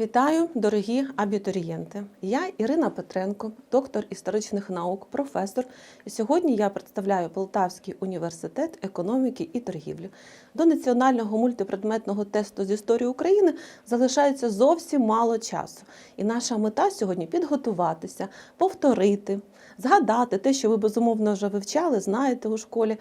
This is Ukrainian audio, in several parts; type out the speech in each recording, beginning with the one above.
Вітаю, дорогі абітурієнти! Я Ірина Петренко, доктор історичних наук, професор. І сьогодні я представляю Полтавський університет економіки і торгівлі. До національного мультипредметного тесту з історії України залишається зовсім мало часу. І наша мета сьогодні підготуватися, повторити, згадати те, що ви безумовно вже вивчали, знаєте у школі.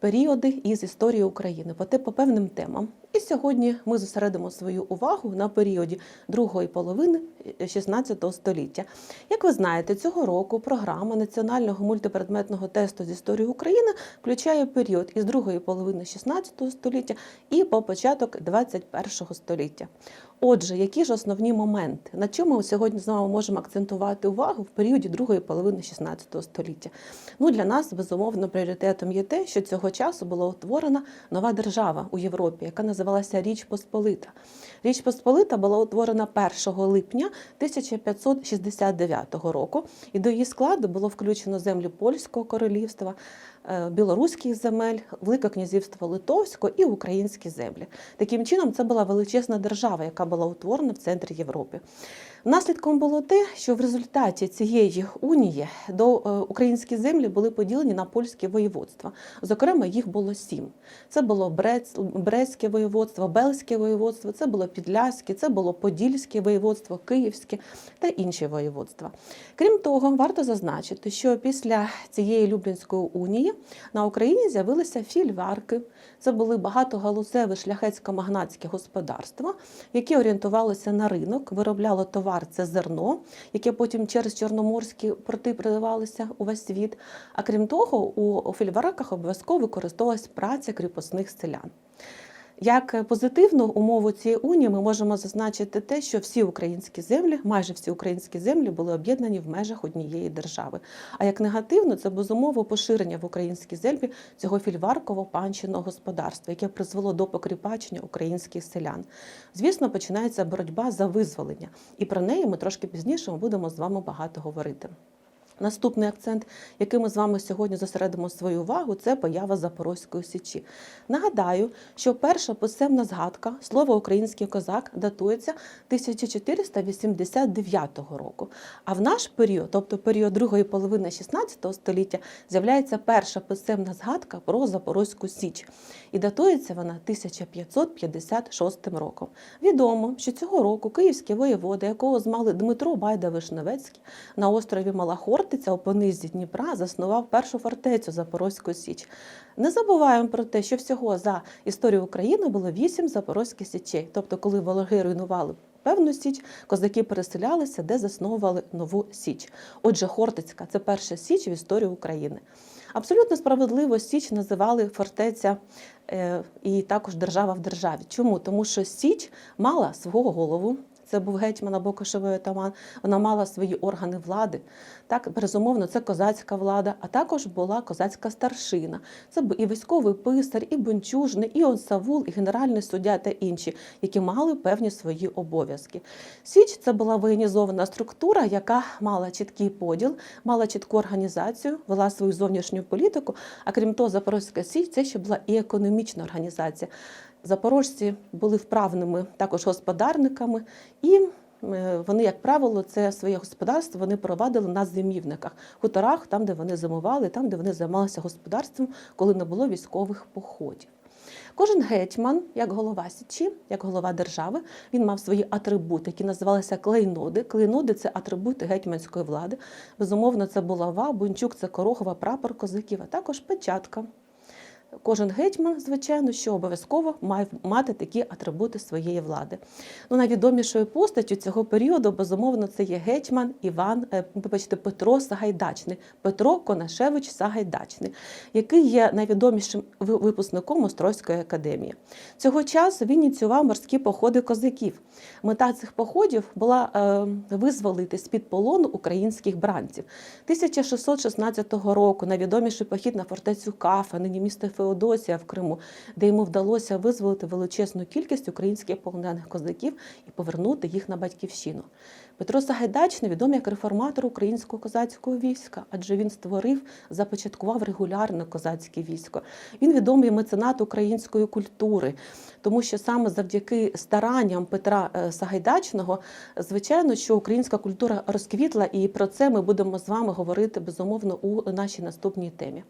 Періоди із історії України по по певним темам. І сьогодні ми зосередимо свою увагу на періоді другої половини XVI століття. Як ви знаєте, цього року програма національного мультипредметного тесту з історії України включає період із другої половини XVI століття і по початок XXI століття. Отже, які ж основні моменти, на чому ми сьогодні з вами можемо акцентувати увагу в періоді другої половини XVI століття? Ну для нас безумовно пріоритетом є те, що цього часу була утворена нова держава у Європі, яка називалася Річ Посполита. Річ Посполита була утворена 1 липня 1569 року, і до її складу було включено землю Польського королівства, білоруських земель, Велике князівство Литовського і українські землі. Таким чином, це була величезна держава, яка була утворена в центрі Європи. Наслідком було те, що в результаті цієї унії до е, українські землі були поділені на польські воєводства. Зокрема, їх було сім. Це було Брестське воєводство, Бельське воєводство, це було Підляське, це було Подільське воєводство, Київське та інші воєводства. Крім того, варто зазначити, що після цієї Люблінської унії на Україні з'явилися фільварки. Це були багатогалузеві шляхетсько-магнатське господарства, які орієнтувалися на ринок, виробляло товар це зерно, яке потім через чорноморські порти продавалося у весь світ. А крім того, у фільварках обов'язково використовувалась праця кріпосних селян. Як позитивну умову цієї унії ми можемо зазначити те, що всі українські землі, майже всі українські землі, були об'єднані в межах однієї держави. А як негативно, це безумово поширення в українській землі цього фільварково панчиного господарства, яке призвело до покріпачення українських селян. Звісно, починається боротьба за визволення, і про неї ми трошки пізніше будемо з вами багато говорити. Наступний акцент, який ми з вами сьогодні зосередимо свою увагу, це поява Запорозької січі. Нагадаю, що перша писемна згадка слово український козак датується 1489 року. А в наш період, тобто період другої половини 16 століття, з'являється перша писемна згадка про Запорозьку Січ. І датується вона 1556 роком. Відомо, що цього року київські воєводи, якого звали Дмитро Байда Вишневецький, на острові Малахортиця у понизі Дніпра заснував першу фортецю Запорозьку Січ. Не забуваємо про те, що всього за історію України було вісім запорозьких січей. Тобто, коли вороги руйнували певну січ, козаки переселялися, де засновували нову січ. Отже, Хортицька це перша січ в історії України. Абсолютно справедливо Січ називали фортеця е, і також держава в державі. Чому? Тому що Січ мала свого голову. Це був гетьман або кошовий отаман. Вона мала свої органи влади. Так, безумовно, це козацька влада, а також була козацька старшина. Це і військовий писар, і бунчужний, і онсавул, і генеральний суддя та інші, які мали певні свої обов'язки. Січ це була воєнізована структура, яка мала чіткий поділ, мала чітку організацію, вела свою зовнішню політику. А крім того, Запорозька Січ це ще була і економічна організація. Запорожці були вправними також господарниками, і е, вони, як правило, це своє господарство вони провадили на зимівниках, хуторах, там, де вони зимували, там, де вони займалися господарством, коли не було військових походів. Кожен гетьман, як голова січі, як голова держави, він мав свої атрибути, які називалися клейноди. Клейноди це атрибути гетьманської влади. Безумовно, це булава, бунчук, це корохова, прапор козаків, а також печатка. Кожен гетьман, звичайно, що обов'язково має мати такі атрибути своєї влади. Ну, найвідомішою постаттю цього періоду, безумовно, це є гетьман Іван, е, вибачте, Петро Сагайдачний, Петро Конашевич Сагайдачний, який є найвідомішим випускником Острозької академії. Цього часу він ініціював морські походи козаків. Мета цих походів була е, визволити з-під полону українських бранців. 1616 року найвідоміший похід на фортецю Кафа, нині місто Феодосія в Криму, де йому вдалося визволити величезну кількість українських полонених козаків і повернути їх на батьківщину. Петро Сагайдачний відомий як реформатор українського козацького війська, адже він створив, започаткував регулярне козацьке військо. Він відомий меценат української культури, тому що саме завдяки старанням Петра е, Сагайдачного, звичайно, що українська культура розквітла, і про це ми будемо з вами говорити безумовно у нашій наступній темі.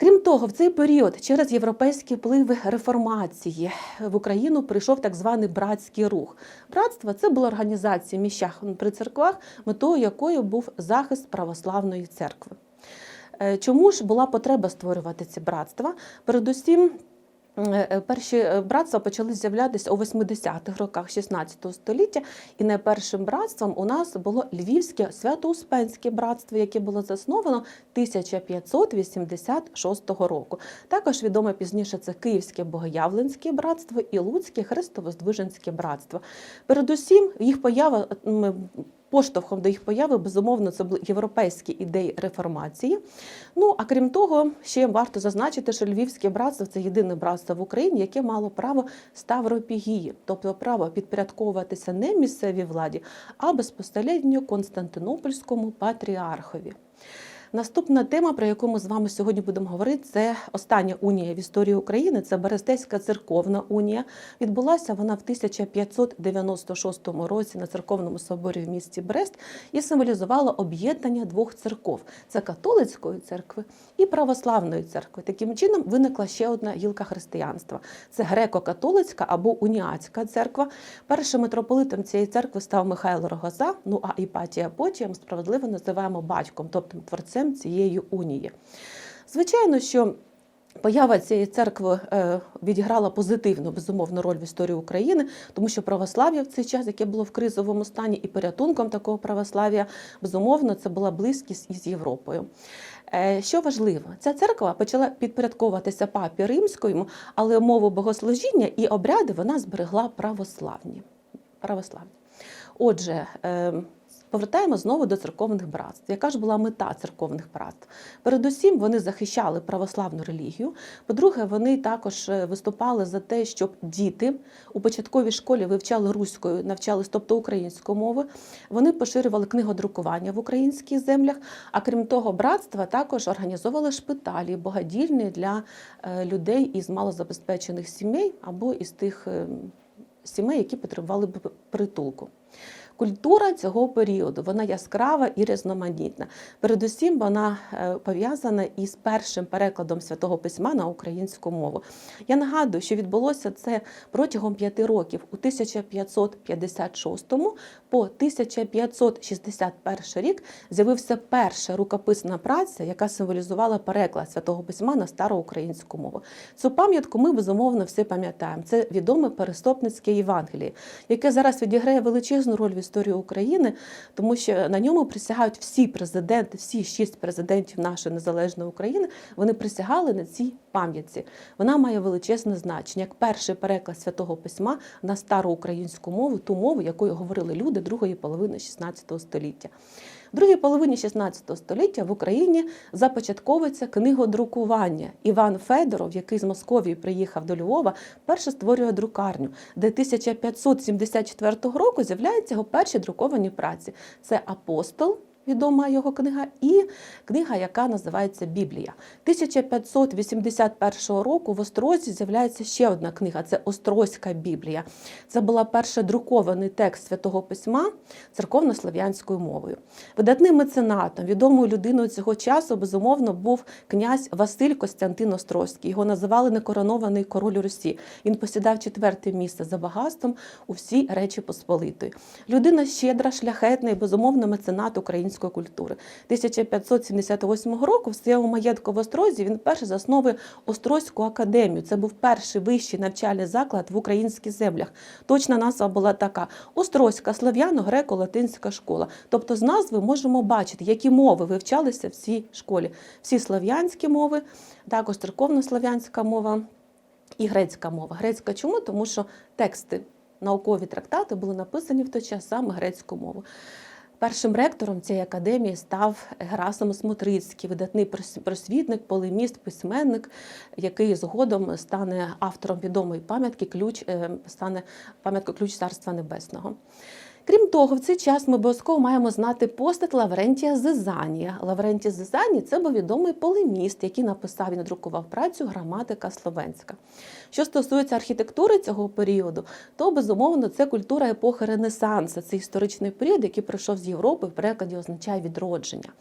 Крім того, в цей період через європейські впливи реформації в Україну прийшов так званий братський рух. Братство це була організація міщах при церквах, метою якої був захист православної церкви. Е, Чому ж була потреба створювати ці братства? Передусім. Е, е, Перші е, братства почали з'являтися у 80-х роках 16 століття, і найпершим братством у нас було Львівське Свято-Успенське братство, яке було засновано 1586 року. Також відоме пізніше це Київське Богоявленське братство і Луцьке Христовоздвиженське братство. Передусім, їх поява Поштовхом до їх появи, безумовно, це були європейські ідеї реформації. Ну а крім того, ще варто зазначити, що Львівське братство це єдине братство в Україні, яке мало право ставропігії, тобто право підпорядковуватися не місцевій владі, а безпосередньо Константинопольському патріархові. Наступна тема, про яку ми з вами сьогодні будемо говорити, це остання унія в історії України. Це Берестейська церковна унія. Відбулася вона в 1596 році на церковному соборі в місті Брест і символізувала об'єднання двох церков: це католицької церкви і православної церкви. Таким чином виникла ще одна гілка християнства: це греко-католицька або уніатська церква. Першим митрополитом цієї церкви став Михайло Рогоза. Ну а Іпатія потім справедливо називаємо батьком, тобто творцем цієї унії. Звичайно, що Поява цієї церкви е, відіграла позитивну безумовну роль в історії України, тому що православ'я в цей час, яке було в кризовому стані, і порятунком такого православ'я, безумовно, це була близькість із Європою. Е, Що важливо, ця церква почала підпорядковуватися папі римському, але мову богослужіння і обряди вона зберегла православні. православні. Отже, е, Повертаємо знову до церковних братств. Яка ж була мета церковних братств? Передусім, вони захищали православну релігію. По-друге, вони також е, виступали за те, щоб діти у початковій школі вивчали руською, навчались, тобто українською мовою. Вони поширювали книгодрукування в українських землях. А крім того, братства також організовували шпиталі, богадільні для е, людей із малозабезпечених сімей або із тих е, сімей, які потребували б притулку. Культура цього періоду вона яскрава і різноманітна. Передусім, вона е, пов'язана із першим перекладом святого письма на українську мову. Я нагадую, що відбулося це протягом п'яти років у 1556 по 1561 рік з'явився перша рукописна праця, яка символізувала переклад святого письма на староукраїнську мову. Цю пам'ятку ми безумовно всі пам'ятаємо. Це відоме Перестопницьке Євангеліє, яке зараз відіграє величезну роль в історії України, тому що на ньому присягають всі президенти, всі шість президентів нашої незалежної України. Вони присягали на цій пам'ятці. Вона має величезне значення як перший переклад святого письма на стару українську мову, ту мову, якою говорили люди другої половини 16 століття. Другій половині 16 століття в Україні започатковується книгодрукування. Іван Федоров, який з Московії приїхав до Львова, перше створює друкарню, де 1574 року з'являються його перші друковані праці. Це апостол. Відома його книга, і книга, яка називається Біблія. 1581 року в Острозі з'являється ще одна книга це Острозька Біблія. Це була перший друкований текст святого письма церковнослов'янською мовою. Видатним меценатом, відомою людиною цього часу, безумовно, був князь Василь Костянтин Острозький. Його називали некоронований король Русі. Він посідав четверте місце за багатством у всій Речі Посполитої. Людина щедра, шляхетна і безумовно меценат української культури. 1578 року в своєму маєтку в Острозі він перше засновує Острозьку академію. Це був перший вищий навчальний заклад в українських землях. Точна назва була така: Острозька слав'яно-греко-латинська школа. Тобто з назви можемо бачити, які мови вивчалися в цій школі. Всі слав'янські мови, також церковнослов'янська мова і грецька мова. Грецька чому? Тому що тексти, наукові трактати були написані в той час саме грецькою мовою. Першим ректором цієї академії став Герасим Смотрицький, видатний прос- просвітник, полеміст, письменник, який згодом стане автором відомої пам'ятки ключ е, стане пам'яткою ключ Царства Небесного. Крім того, в цей час ми обов'язково маємо знати постать Лаврентія Зизанія. Лаврентій Зизаній це був відомий полеміст, який написав і надрукував працю Граматика Словенська. Що стосується архітектури цього періоду, то безумовно це культура епохи Ренесансу. Це історичний період, який прийшов з Європи, в перекладі означає відродження.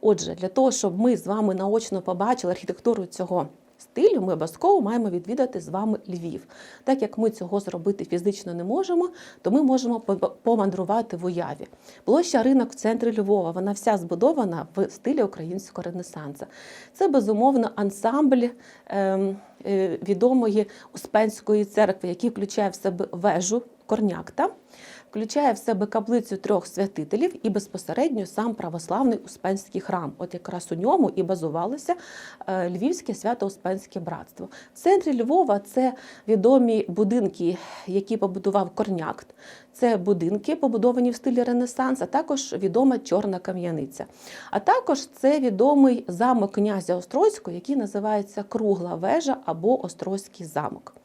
Отже, для того, щоб ми з вами наочно побачили архітектуру цього. Стилю ми обов'язково маємо відвідати з вами Львів. Так як ми цього зробити фізично не можемо, то ми можемо помандрувати в уяві. Площа ринок в центрі Львова, вона вся збудована в стилі українського ренесансу. Це безумовно ансамбль ем, е, відомої Успенської церкви, який включає в себе вежу Корнякта, включає в себе каплицю трьох святителів і безпосередньо сам православний Успенський храм. От якраз у ньому і базувалося е, Львівське свято-Успенське братство. В центрі Львова це відомі будинки, які побудував Корнякт. Це будинки, побудовані в стилі Ренесанс, а також відома чорна кам'яниця. А також це відомий замок князя Острозького, який називається Кругла вежа або Острозький замок.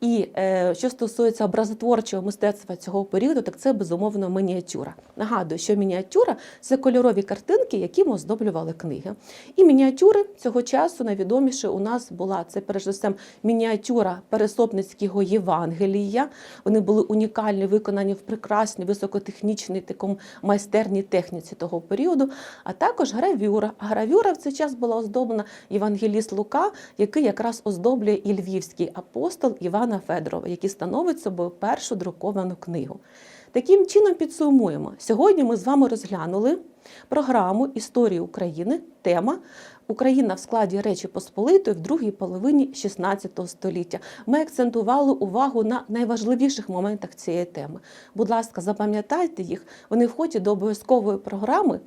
І е, що стосується образотворчого мистецтва цього періоду, так це безумовно мініатюра. Нагадую, що мініатюра це кольорові картинки, якими оздоблювали книги. І мініатюри цього часу найвідоміше у нас була це перш за все мініатюра Пересопницького Євангелія. Вони були унікальні, виконані в прекрасній, високотехнічній такому майстерній техніці того періоду, а також гравюра. Гравюра в цей час була оздоблена Євангеліст Лука, який якраз оздоблює і львівський апостол Івана Федорова, який становить собою першу друковану книгу. Таким чином підсумуємо. Сьогодні ми з вами розглянули програму Історії України. Тема Україна в складі Речі Посполитої в другій половині 16 століття. Ми акцентували увагу на найважливіших моментах цієї теми. Будь ласка, запам'ятайте їх. Вони входять до обов'язкової програми,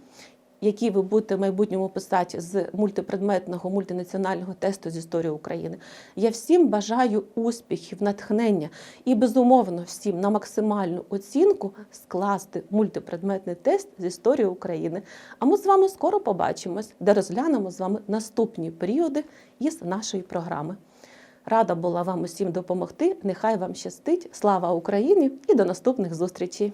які ви будете в майбутньому писати з мультипредметного мультинаціонального тесту з історії України. Я всім бажаю успіхів, натхнення і безумовно всім на максимальну оцінку скласти мультипредметний тест з історії України. А ми з вами скоро побачимось, де розглянемо з вами наступні періоди із нашої програми. Рада була вам усім допомогти. Нехай вам щастить. Слава Україні і до наступних зустрічей!